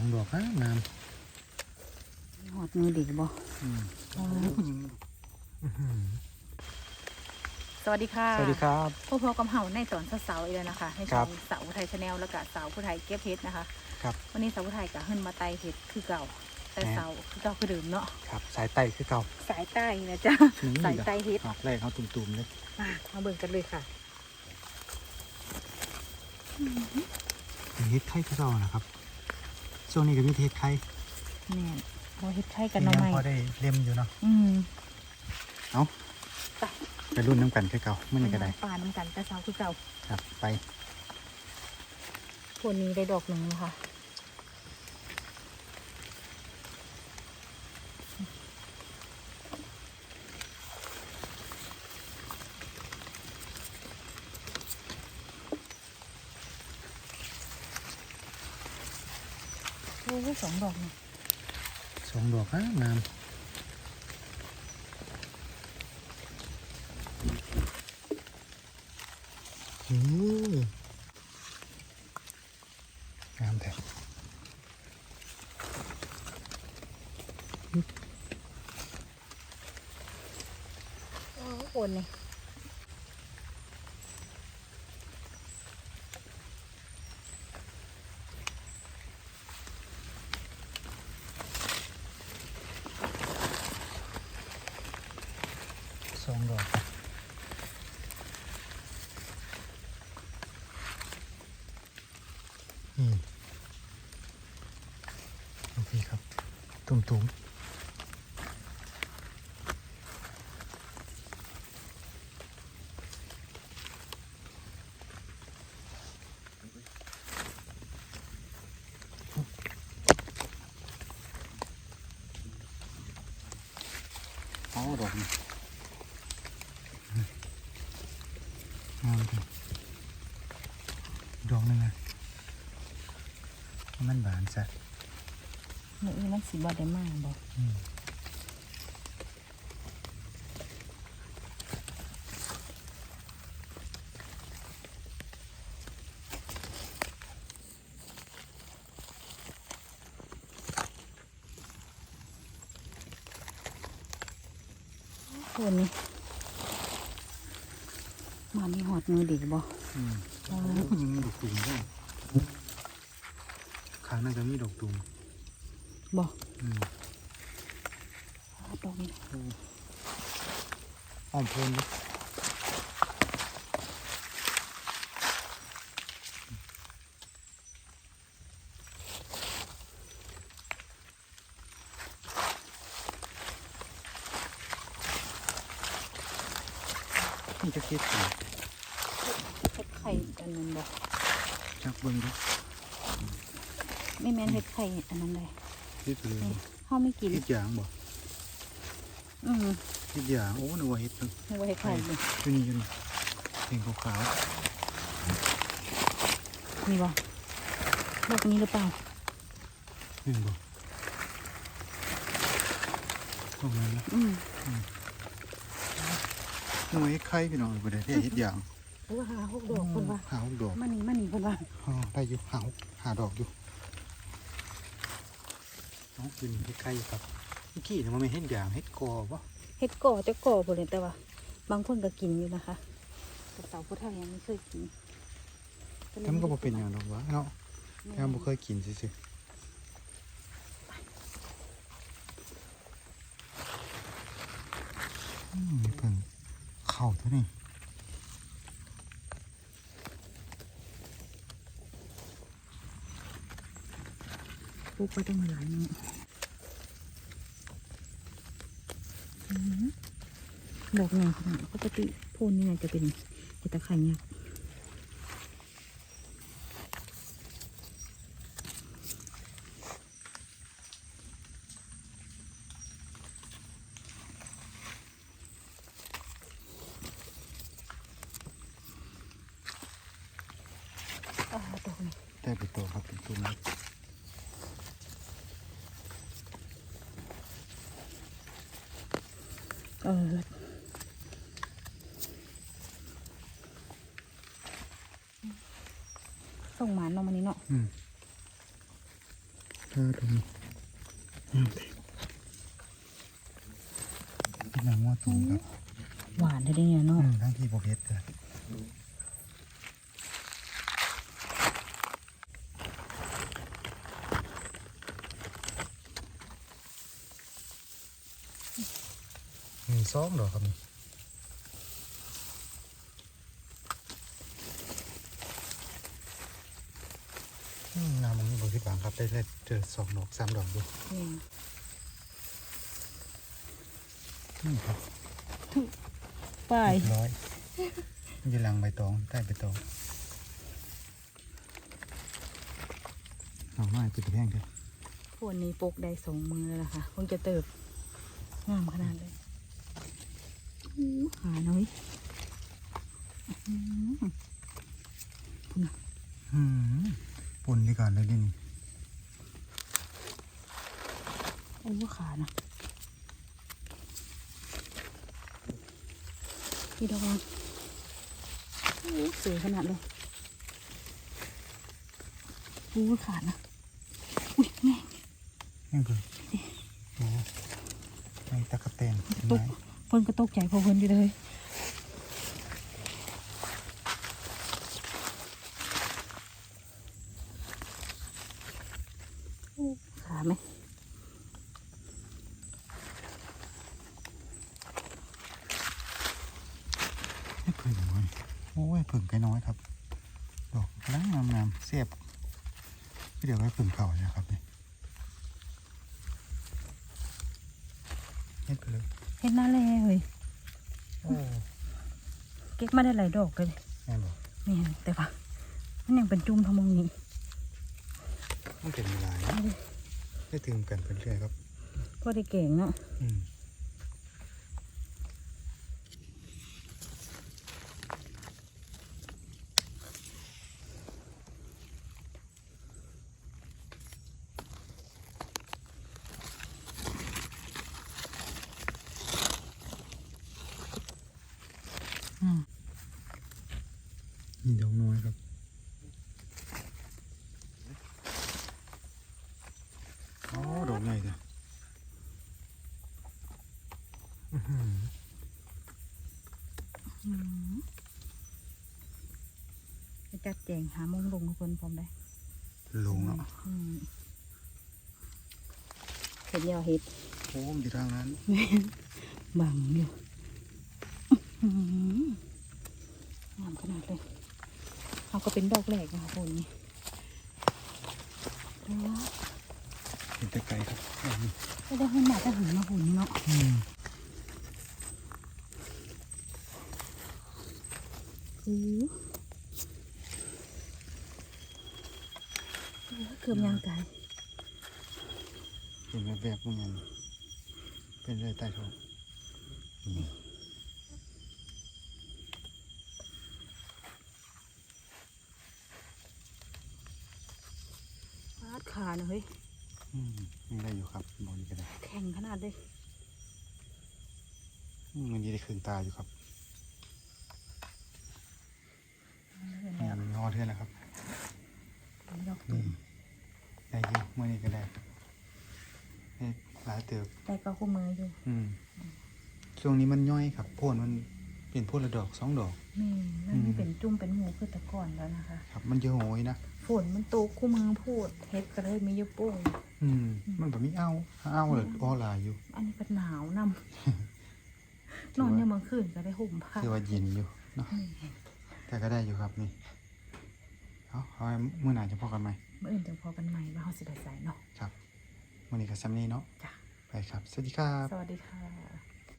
องดอกนะงามหอดมือดีบ่อืมสวัสดีค่ะสวัสดีครับ พวกพอกำเฮาในตอนเสาร์ๆอีกแล้วนะคะในครัช่อบงสาวผู้ไทยชาแนลแล้วก็สาวผู้ไทยเก็บเพชรนะคะ ครับ วันนี้สาวผู้ไทยก็ขึ้นมาไต่เพชรคือเก่าแต่แหม่เสาคือเก่าคือเดิมเนาะ ครับ สายไตคือเก่า สายใต้นะจ๊ะนี่สายใต้เพชรดอกแรกเขาตุ่มๆเลยมามาเบิ่งกันเลยค่ะเป็นเฮ็ดไข่คือเก่านะครับ ช่วงนี้ก็มีเฮ็ดไข่แม่นพอเฮ็ดไข่กันเนาะยังใหม่พอได้เล่มอยู่เนาะอืมเอาไปรุ่นน้ำกันคือเก่ามันก็ได้ปลาน้ำกันแต่เสาคือเก่าครับ ไปคนนี้ได้ดอกหนึ่งนะคะ ยสองดอกเนี่ยสองดอกนะงามอืมงามแท้โอ้ยคนนี่ สองดอก นี่โอเคครับ ตุ่มๆอ๋อดอกนี่ งามจังดอกหนึงอะมันหวานซะ นี่มัน สีบอดได้มากบอกอืมคนนี่มามีหอดมือดีบ่อืมยังมีดอกตุ่มด้วยข้างนั้นก็มีดอกตุ่ม บ่อืมดอกนี้อ้อมโพนดินี่จะคิดอยู่เห็ดไข่อันนั้นบ่จักเบิ้งดิไม่แม่นเห็ดไข่อันนั้นเลย คิดเลยนี่เฮาไม่กินคิดอย่างบ่อืมคิดอย่างโอ้นึกว่าเห็ดนึงนึกว่าเห็ดไข่เลยอยู่นี่อยู่นี่เห็นขาวมีบ่ดอกนี้หรือเปล่าๆเห็นบ่ตรงนั้นนะอืมนึกว่าเห็ดไข่พี่น้องบ่ได้เห็ดอย่างหาหกดอกคนว่าหาหกดอกมานี่มานี่คนว่าได้อยู่หาหาดอกอยู่ น้องกินเห็ดไข่ครับเมื่อกี้เนี่ยมันไม่เห็ดอย่างเห็ดกอวะเห็ดก่อจะก่อบ่เลยแต่ว่า บางคนก็กินอยู่นะคะแต่สาวผู้ไทยยังไม่เคยกินแต่มันก็บ่เป็นอย่างดอกวะเนาะแค่บ่เคยกินซื่อๆอืมเพิ่งเข้าเท่านี้ ปลูกไปตั้งหลายมื้ออืมดอกหนึ่งขนาดปกติโพนนี่น่าจะเป็นเห็ดตะไคร้เนี่ยากอ่าดอกนี้ได้เป็นตัวครับเป็นตัวนี้เออ ส่งหมานเนาะมันนี้เนาะอืมเออตรงนี้อืมเป็นหนังว่าตูครับ หวานได้เนี่ย อื เนาะ มทั้งที่โบเพชรเลยมี ซ้อมเหรอครับนี่อืมน้ำมันนี่บริบางครับ ได้ได้เจอสองดอกสามดอกดูนี่นี่ครับไปเรียบร้อยมันจะหลังใบตองใต้ใบตองเอาหน่อยปิดแห้งเถอะพวกนี้ปลูกได้สองมือแล้วค่ะ คงจะเติบงามขนาดเลย อู้หาน้อยอื้อหือพุ่นน่ะอืมปุ่นดีก่อนเลยดินี่โอ้ขานะพี่ดอกรังโอ้สวยขนาดเลยโอ้ขาดนะอุ้ยแม่นี่คือโอ้ไม่ตะกะแตนตก เพิ่นก็ตกใจพอเพิ่นอยู่เลยขาไหมผึ่งน้อยโอ้ยผึ่งไก่น้อยครับ ดอกกำลังงามๆเสียบเดี๋ยวไว้ผึ่งเก่านี่ยครับนี่เฮ็ดไปเลย เฮ็ดหน้าแลเฮ้ยโอ้เก็บมาได้หลายดอกเลยแม่บอกนี่นแต่ว่ามันยังเป็นจุ่มทำมองนี้มันเป็นลายนะได้ถึงกันเป็นเรื่อยครับพอได้เก่งเนาะ อืม อืม นี่ดอกน้อยครับอ๋อดอกใหญ่จ้ะ อื้อหืออืมไปจัดแจงหามงลงกับเพิ่นพร้อมได้ลงเนาะอืมเห็ดยาวเห็ดโอ้มนอยู่ทางนั้นบังอยู่อื้อหืองามขนาดเลยเอาก็เป็นดอกแรกนะคะคนนี้ดูว่าเห็นแต่ไกลครับอันนี้ก็ได้ให้หมาจะหึงมาหุ่นเนาะ อืม อือ เกือบยางกายเห็นแบบแบบๆเหมือนกันเป็นเลยใต้ท้องนี่ฟาดขาเนอะเฮ้ยอืมมีอะไรอยู่ครับบอนี้ก็ได้ แข็งขนาดเลยอืมมันยีได้คืนตาอยู่ครับงานง อเท่านะครับดอกนี่ได้อยิ่เมื่อนี้ก็ได้ได้หลายเติบแต่ก็คู่มืออยู่อืมช่วงนี้มันย่อยครับโพ่นมันเป็นโพ่นละดอกสองดอก นี่นั่นนี่เป็นจุ่มเป็นหูคือแตะก่อนแล้วนะคะ ครับ มันเยอะโหยนะฝนมันตกคู่มือพูดเฮ็ดก็เลยไม่เยอะโป้งอืม มันแบบมีเอาถ้าเอาเลยอ้อหลายอยู่ อันนี้ก็หนาวนำนอนเนี่ยามมื่อคืนก็ได้ห่มผ้าคือว่าเย็นอยู่เนาะแต่ก็ได้อยู่ครับนี่ เอาเอาไว้เมื่อไหร่จะพอกันไหมเมื่ออื่นจะพอกันใหม่ว่าเขาสิไปใส่เนาะครับวันนี้ก็ซัมนี่เนาะจ้ะไปครับ สวัสดีครับ สวัสดีค่ะ